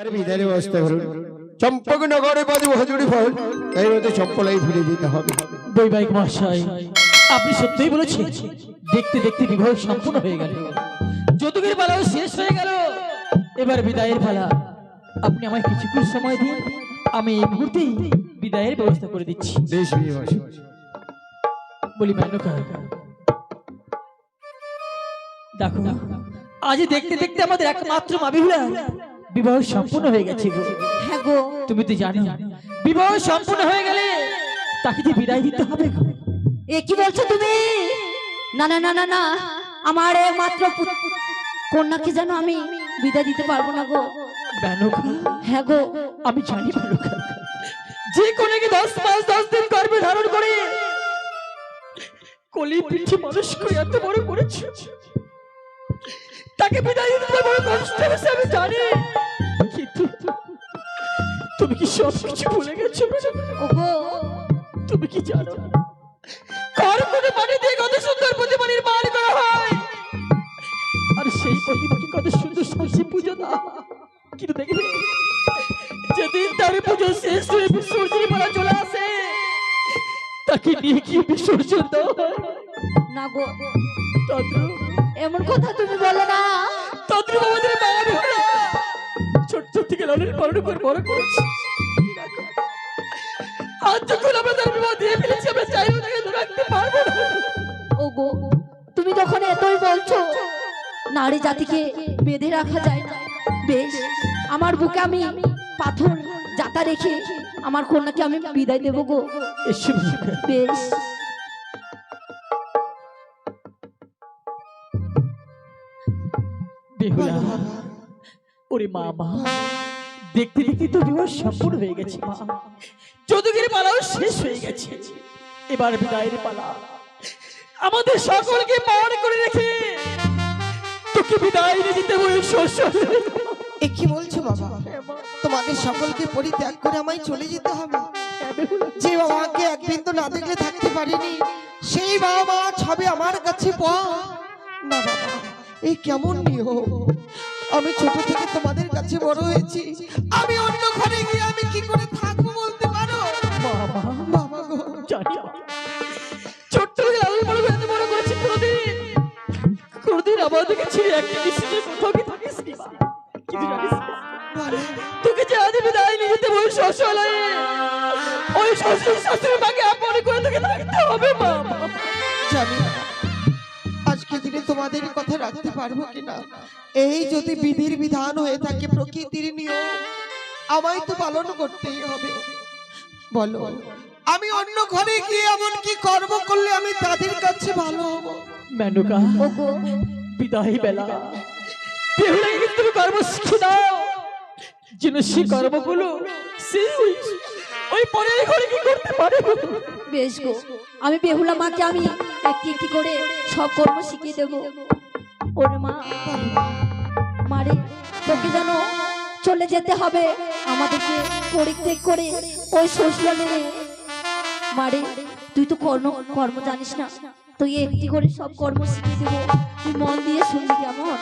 আর ব্যবস্থা করুন চম্পক নগরে বাজব ফল। তাই মতো চম্পলাই ফিরে দিতে হবে। বৈবাহিক মহাশয় আপনি সত্যিই বলেছেন দেখতে দেখতে বিবাহ সম্পূর্ণ হয়ে গেল। যদুগের পালাও শেষ হয়ে গেল। এবার বিদায়ের পালা। আপনি আমায় কিছুক্ষণ সময় দিন আমি এই মুহূর্তেই বিদায়ের ব্যবস্থা করে দিচ্ছি। বলি মেনকা দেখো আজ দেখতে দেখতে আমাদের একমাত্র মাবিহুলা। বিবাহ সম্পূর্ণ হয়ে গেছে গো। হ্যাঁ গো। তুমি তো জানো বিবাহ সম্পূর্ণ হয়ে গেলে তাকে যে বিদায় দিতে হবে গো। এ কি বলছো তুমি? না না না না না। আমার একমাত্র পুত- কন্যাকে যেন আমি বিদায় দিতে পারব না গো। হ্যাঁ গো। আমি জানি যে কোনাকে দশ মাস দশ দিন গর্ভে ধারণ করে কলি পিঠে মানুষ করে এত বড় করেছে তাকে বিদায় দিতে বড় কষ্ট হয়েছে আমি জানি। তুমি কি সব কিছু ভুলে গেছো? ওগো। তুমি কি জানো? কার মনে পানি দিয়ে কত সুন্দর প্রতিমা নির্মাণ করা হয়? আর সেই প্রতিমাকে কত সুন্দর সাজে পুজো হয়। কিন্তু দেখবে যেদিন তার পুজো শেষ হয়ে বিসর্জন মারা চলে আসে তাকে নিয়ে কি বিসর্জন হয় না গো। তদ্রু এমন কথা তুমি বলো না। তদ্রু আমাদের থেকে লালন পালন করে বড় করেছি আজ যখন আমরা তার বিবাহ দিয়ে ফেলেছি আমরা চাইও তাকে ধরে রাখতে পারব না। ওগো তুমি যখন এতই বলছো নারী জাতিকে বেঁধে রাখা যায় না। বেশ আমার বুকে আমি পাথর জাতা রেখে আমার কন্যাকে আমি বিদায় দেবো গো। বেশ। বেহুলা ওরে মা মা দেখতে দেখতে তো বিবাহ সম্পূর্ণ হয়ে গেছে। মা পালাও শেষ হয়ে গেছে। এবার বিদায়ের পালা। আমাদের সকলকে পার করে রেখে তোকে বিদায় নিয়ে শ্বশুর এ কি বলছো বাবা? তোমাদের সকলকে পরিত্যাগ করে আমায় চলে যেতে হবে। যে বাবাকে না দেখলে থাকতে পারিনি, সেই বাবা ছবে আমার কাছে পাও না বাবা এই কেমন নিয়ম? আমি ছোট থেকে তোমাদের কাছে বড় হয়েছি। আমি অন্য ঘরে গিয়ে আমি কি করে থাকব বলতে পারো? ছোট্ট এত বড় করেছি একটা নিশ্চিত কোথাও কি থাকিস। তোকে যে আজ বিদায় নিয়ে যেতে শ্বশুরালয়ে ওই শ্বশুর শাশুড়ি মাকে করে তোকে থাকতে হবে মা জানি তোমাদের কথা রাখতে পারব কিনা? এই যদি বিধির বিধান হয়ে থাকে প্রকৃতির নিয়ম আমায় তো পালন করতেই হবে। বলো আমি অন্য ঘরে গিয়ে এমন কি কর্ম করলে আমি তাদের কাছে ভালো হব? মেনুকা বিদায় বেলা। কিন্তু তুমি কর্ম শিখে দাও যেন সে কর্মগুলো সে ওই- পরের ঘরে কি করতে পারে? বেশ গো আমি বেহুলা মাকে আমি একটি একটি করে সব কর্ম শিখিয়ে দেব। ওরে মা মারে তোকে যেন চলে যেতে হবে আমাদেরকে পরিত্যাগ করে ওই শ্বশুরালে মারে। তুই তো কর্ম কর্ম জানিস না তুই একটি করে সব কর্ম শিখিয়ে দেবো। তুই মন দিয়ে শুনবি কেমন?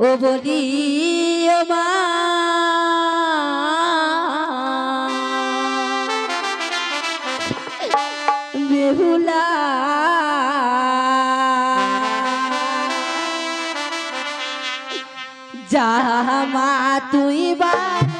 ও বলি ও মা জামা তুই বানিয়ার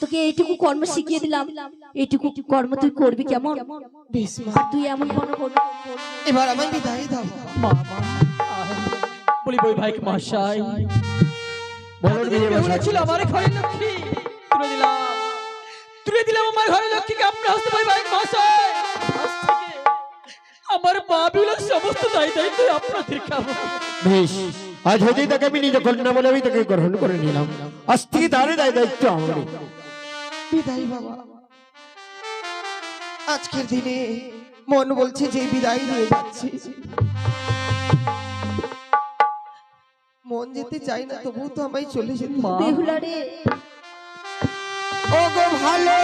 তোকে এইটুকু কর্ম শিখিয়ে দিলাম। এইটুকু কর্ম তুই করবি কেমন? তুই এমন এবার আমায় বিদায় দাও। মা মা আহ, বলি বই ভাই মশাই। বলেছিল আমার ঘরে লক্ষ্মী? তুলে দিলাম। তুলে দিলাম আমার ঘরে লক্ষ্মীকে আপনার হস্তে বই ভাই মশাই আমার মা বিগুলোর সমস্ত দায়ী দায়িত্ব আপনাদের খাব। বেশ আজ হতেই তাকে আমি নিজে কন্যা বলে আমি তাকে গ্রহণ করে নিলাম। আজ থেকে তারই দায় দায়িত্ব আমারই। বিদায় বাবা। আজকের দিনে মন বলছে যে বিদায় নিয়ে যাচ্ছি। মন যেতে চাই না তবু তো আমায় চলে যেতে মা ও গো ভালো।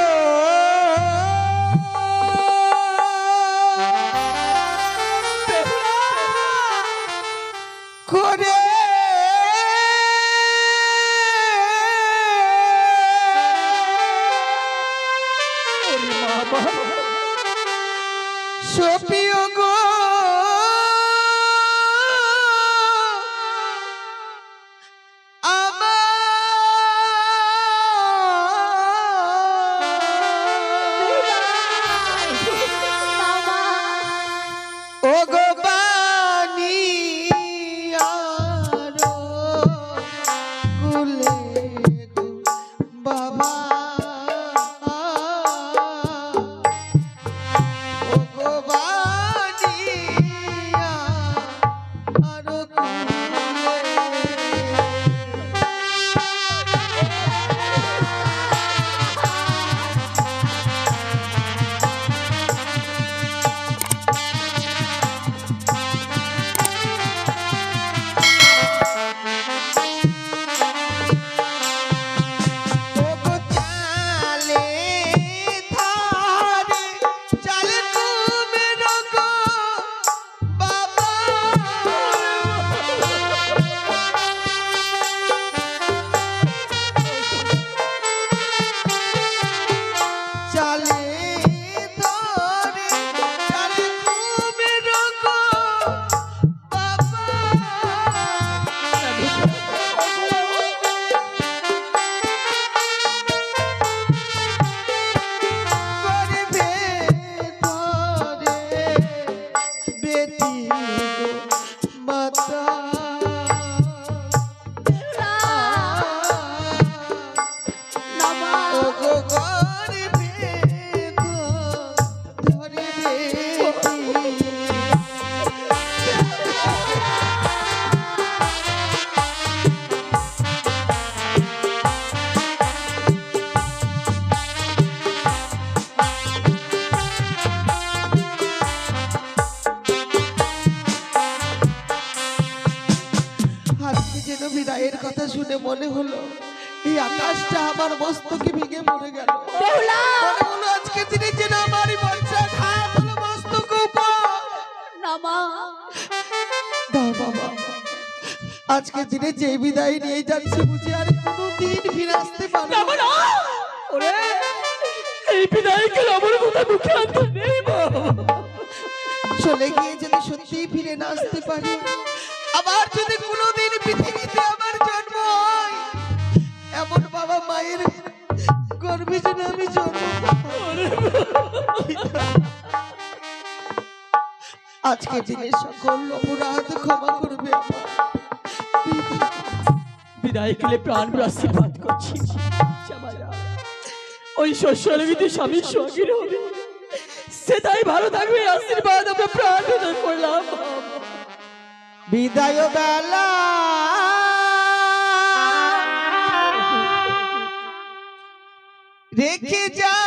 Star. যেন বিদায়ের কথা শুনে মনে হলো এই আকাশটা আমার মস্তকে ভেঙে পড়ে গেল। মনে হলো আজকে দিনে যেন আমারই বর্ষা হলো মস্তক বাবা আজকে দিনে যে বিদায় নিয়ে যাচ্ছি বুঝি আর কোনোদিন ফিরে আসতে পারব না। না ওরে এই বিদায়কে আমার মুখে আনতে নেই চলে গিয়ে যদি সত্যিই ফিরে না আসতে পারি। আবার যদি কোনোদিন আমি আজকে দিনে সকল অপরাধ ক্ষমা করবে বিদায় কেলে প্রাণ আশীর্বাদ করছি। ওই শস্যরবিতে স্বামীর সঙ্গী হবে সেটাই ভালো থাকবে আশীর্বাদ আমরা প্রাণ করলাম। বিদায় বেলা। রেখে যায়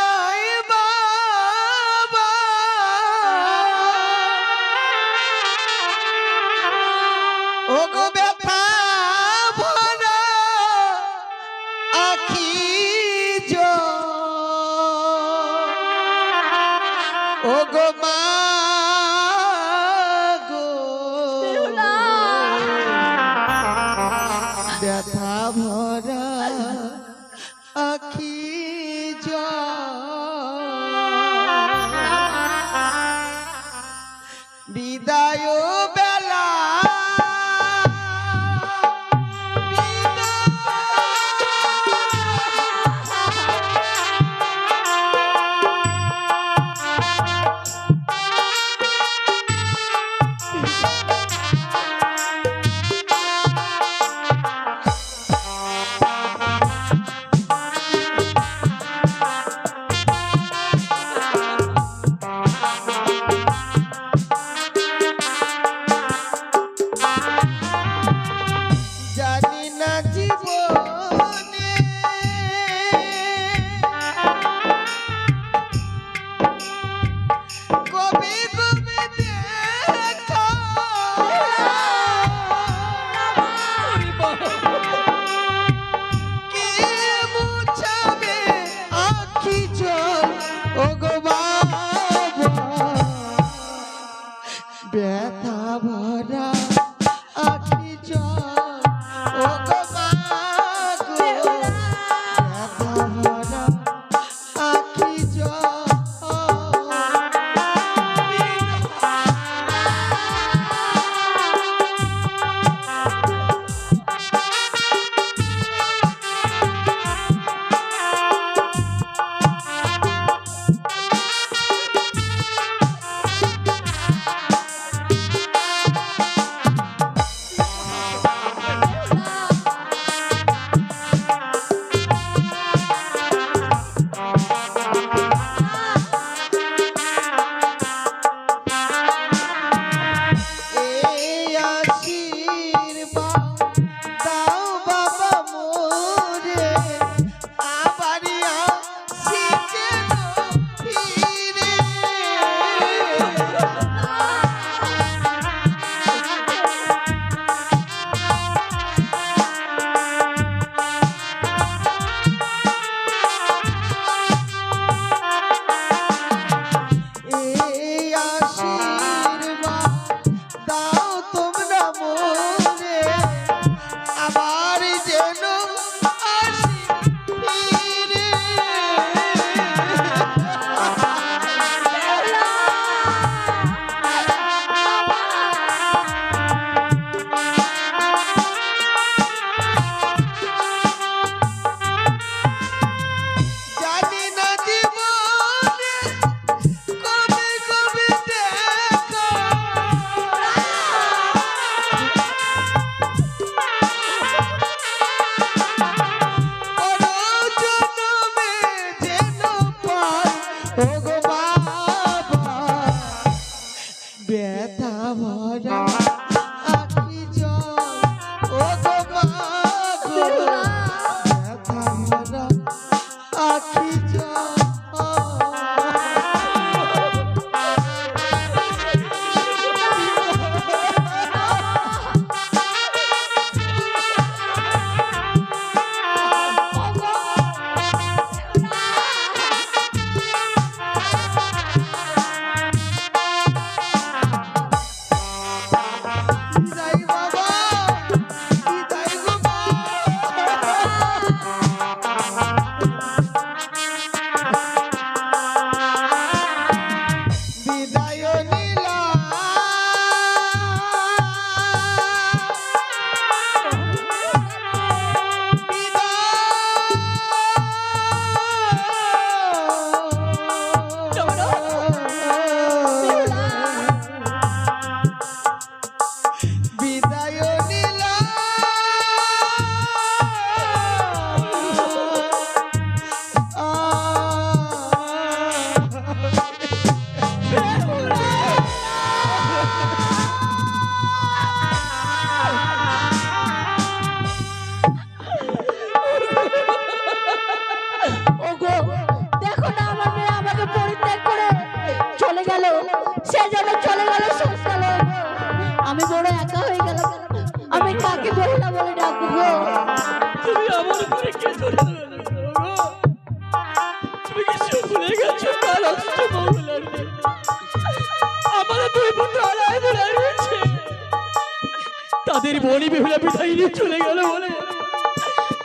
বনি বিহুলা পিঠাই নিয়ে চলে গেল বলে।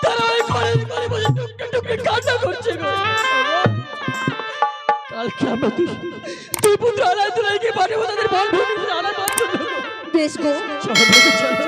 তারা ওই কলেজ করে বসে টুকটুক টুকটুক কান্না করছে গো। কালকে আমরা তুই তুই পুত্র আলাদা তুলাই গিয়ে পাঠাবো তাদের বেশ গো। চলো।